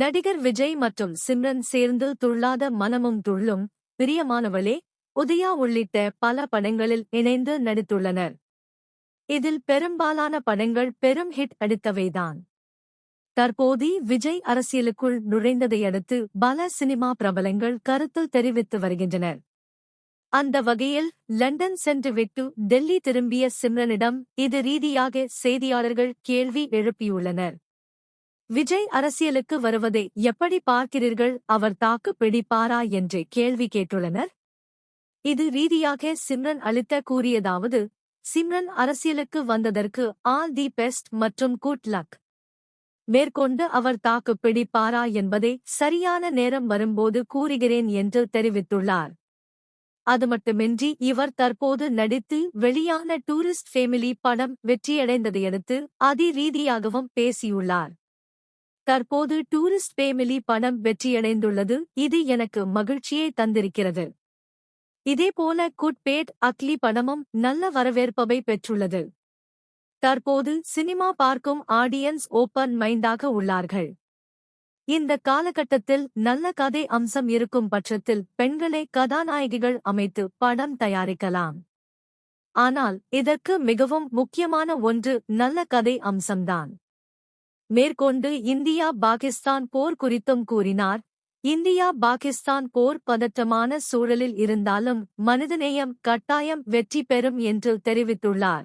நடிகர் விஜய் மற்றும் சிம்ரன் சேர்ந்து துள்ளாத மனமும் துள்ளும் பிரியமானவளே உதயா உள்ளிட்ட பல படங்களில் இணைந்து நடித்துள்ளனர். இதில் பெரும்பாலான படங்கள் பெரும் ஹிட் அடித்தவைதான். தற்போது விஜய் அரசியலுக்குள் நுழைந்ததையடுத்து பல சினிமா பிரபலங்கள் கருத்து தெரிவித்து வருகின்றனர். அந்த வகையில் லண்டன் சென்றுவிட்டு டெல்லி திரும்பிய சிம்ரனிடம் இது ரீதியாக செய்தியாளர்கள் கேள்வி எழுப்பியுள்ளனர். விஜய் அரசியலுக்கு வருவதை எப்படி பார்க்கிறீர்கள்? அவர் தாக்கு பிடிப்பாரா? என்று கேள்வி கேட்டுள்ளனர். இது ரீதியாக சிம்ரன் அளித்த கூறியதாவது சிம்ரன் அரசியலுக்கு வந்ததற்கு ஆல் தி பெஸ்ட் மற்றும் குட் லக். மேற்கொண்டு அவர் தாக்கு பிடிப்பாரா என்பதை சரியான நேரம் வரும்போது கூறுகிறேன் என்று தெரிவித்துள்ளார். அது மட்டுமின்றி இவர் தற்போது நடித்து வெளியான டூரிஸ்ட் ஃபேமிலி படம் வெற்றியடைந்ததையடுத்து அதி ரீதியாகவும் பேசியுள்ளார். தற்போது டூரிஸ்ட் ஃபேமிலி படம் வெற்றியடைந்துள்ளது. இது எனக்கு மகிழ்ச்சியை தந்திருக்கிறது. இதேபோல குட்பேட் அக்லி படமும் நல்ல வரவேற்பை பெற்றுள்ளது. தற்போது சினிமா பார்க்கும் ஆடியன்ஸ் ஓப்பன் மைண்டாக உள்ளார்கள். இந்த காலகட்டத்தில் நல்ல கதை அம்சம் இருக்கும் பட்சத்தில் பெண்களை கதாநாயகிகள் அமைத்து படம் தயாரிக்கலாம். ஆனால் இதற்கு மிகவும் முக்கியமான ஒன்று நல்ல கதை அம்சம்தான். மேற்கொண்டு இந்தியா பாகிஸ்தான் போர் குறித்தும் கூறினார். இந்தியா பாகிஸ்தான் போர் பதற்றமான சூழலில் இருந்தாலும் மனிதநேயம் கட்டாயம் வெற்றி பெறும் என்று தெரிவித்துள்ளார்.